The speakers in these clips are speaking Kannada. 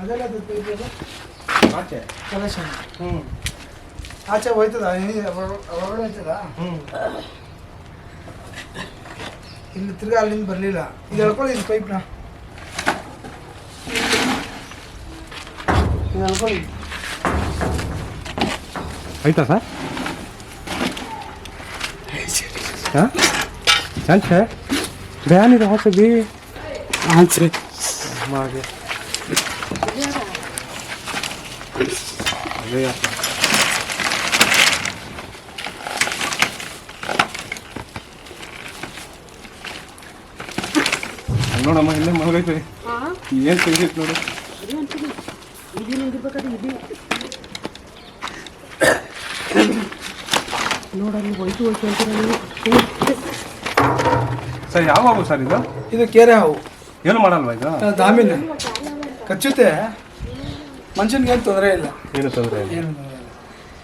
ಅದೆಲ್ಲ ಆಚೆ. ಕಲೆಕ್ಷನ್ ಹ್ಞೂ ಆಚೆ ಹೋಯ್ತದ? ಹೊರಗಡೆ ಹೋಯ್ತದ? ಹ್ಞೂ ಇಲ್ಲಿ ತಿರ್ಗಾ ಅಲ್ಲಿಂದ ಬರಲಿಲ್ಲ. ಇದು ಹೇಳ್ಕೊಳ್ಳಿ ಇದು ಪೈಪ್ನ ಇದು ಎಳ್ಕೊಳ್ಳಿ. ಆಯ್ತಾ ಸರ್? ಹಾಂ? ಚಂಚೆ ಬ್ಯಾನ್ ಇದೆ ಹೊಸದಿ ಹಾಂ ರೀ Umaga. Ano ನೋಡಮ್ಮ, ಇಲ್ಲೇ ಮಲಗೈತೆ. ಏನು ತೆಗಿತ್ ನೋಡು. ನೋಡಲ್ಲಿ ಹೋಯ್ತು ಹೋಯ್ತು ಅಂತೀರ ಸರ್, ಯಾವ ಹಾವು ಸರ್ ಇದು? ಇದು ಕೆರೆ ಹಾವು. ಏನು ಮಾಡಲ್ವಾ ಇದು? ದಾಮಿನ. ಕಚ್ಚುತ್ತೆ. ಮನುಷ್ಯನಿಗೆ ಏನು ತೊಂದರೆ ಇಲ್ಲ. ಏನು ತೊಂದರೆ ಇಲ್ಲ? ಏನು ತೊಂದ್ರೆ ಇಲ್ಲ.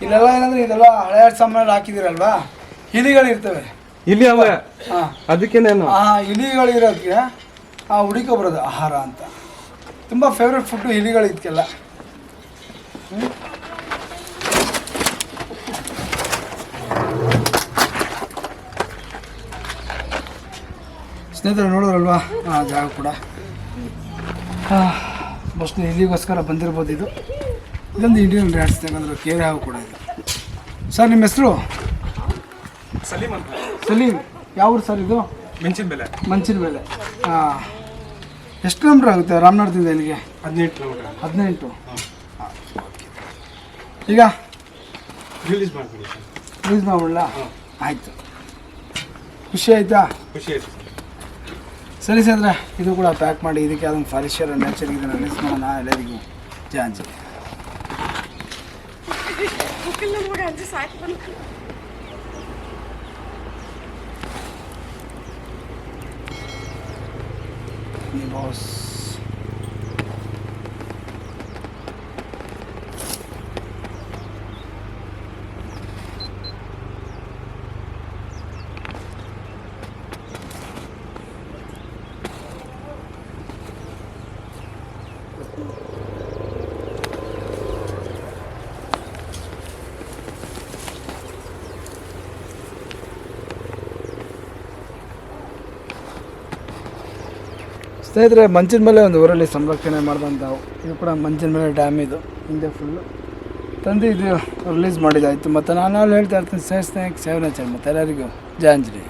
ಇಲ್ಲೆಲ್ಲ ಏನಂದ್ರೆ ಇದೆಲ್ಲ ಹಳೆ ಸಾಮಾನು ಹಾಕಿದಿರಲ್ವಾ ಇಲಿಗಳು ಇರ್ತವೆ ಇಲ್ಲಿ ಅವ? ಹಾಂ. ಅದಕ್ಕೆ ನಾನು ಆ ಇಲಿಗಳಿರೋದಕ್ಕೆ ಆ ಹುಡುಕೋ ಬರೋದು ಆಹಾರ ಅಂತ. ತುಂಬ ಫೇವ್ರೆಟ್ ಫುಡ್ಡು ಇಲಿಗಳು ಇದಕ್ಕೆಲ್ಲ ಸ್ನೇಹಿತರೆ ನೋಡೋರಲ್ವಾ ಆ ಜಾಗ ಕೂಡ. ಮೋಸ್ಟ್ಲಿ ಇಲ್ಲಿಗೋಸ್ಕರ ಬಂದಿರ್ಬೋದು ಇದು. ಇದೊಂದು ಇಂಡಿಯನ್ ರ್ಯಾಟ್ಸ್ ಏನಂದ್ರೆ ಕೇರೆ ಹಾವು ಕೂಡ ಇದು. ಸರ್ ನಿಮ್ಮ ಹೆಸರು? ಸಲೀಮ್ ಅಂತ. ಸಲೀಮ್. ಯಾವ ಊರು ಸರ್ ಇದು? ಮೆಣಸಿನ ಬೆಲೆ. ಮಂಚಿನ ಬೆಲೆ. ಹಾಂ ಎಷ್ಟು ಕಿಲೋಮೀಟ್ರ್ ಆಗುತ್ತೆ ರಾಮನಗರದಿಂದ ಇಲ್ಲಿಗೆ? ಹದಿನೆಂಟು ಕಿಲೋಮೀಟರ್ ಹದಿನೆಂಟು. ಈಗ? ರಿಲೀಸ್ ಮಾಡ್ಬಿಡಿ ರಿಲೀಸ್ ಯೂಸ್ ಆಯಿತು. ಖುಷಿ ಆಯಿತಾ? ಖುಷಿ ಆಯ್ತು ಸರಿ ಸರ್ ಇದು ಕೂಡ ಪ್ಯಾಕ್ ಮಾಡಿ ಇದಕ್ಕೆ ಅದೊಂದು ಫಾರಿಷರ್ ನ್ಯಾಚರ್ ಇದನ್ನು ರಿಲೀಸ್ ಮಾಡೋಣ ಎಲ್ಲರಿಗೂ ಜಾಂಜಿ ಬಾಸ್ ಸ್ನೇಹಿತರೆ, ಮಂಚಿನ ಮೇಲೆ ಒಂದು ಊರಲ್ಲಿ ಸಂರಕ್ಷಣೆ ಮಾಡಿದಂಥವು ಇದು ಕೂಡ ಮಂಚಿನ ಮೇಲೆ ಡ್ಯಾಮ್ ಇದು, ಹಿಂದೆ ಫುಲ್ಲು ತಂದು ಇದು ರಿಲೀಸ್ ಮಾಡಿದಾಯಿತು ಮತ್ತು ನಾನು ಹೇಳ್ತಾ ಇರ್ತೀನಿ ಸೇವ್ ಸ್ನೇಹಿತ ಸೇವ್ ನೇಚರ್ ಮತ್ತು ಎಲ್ಲರಿಗೂ. ಜಯಾಂಜಲಿ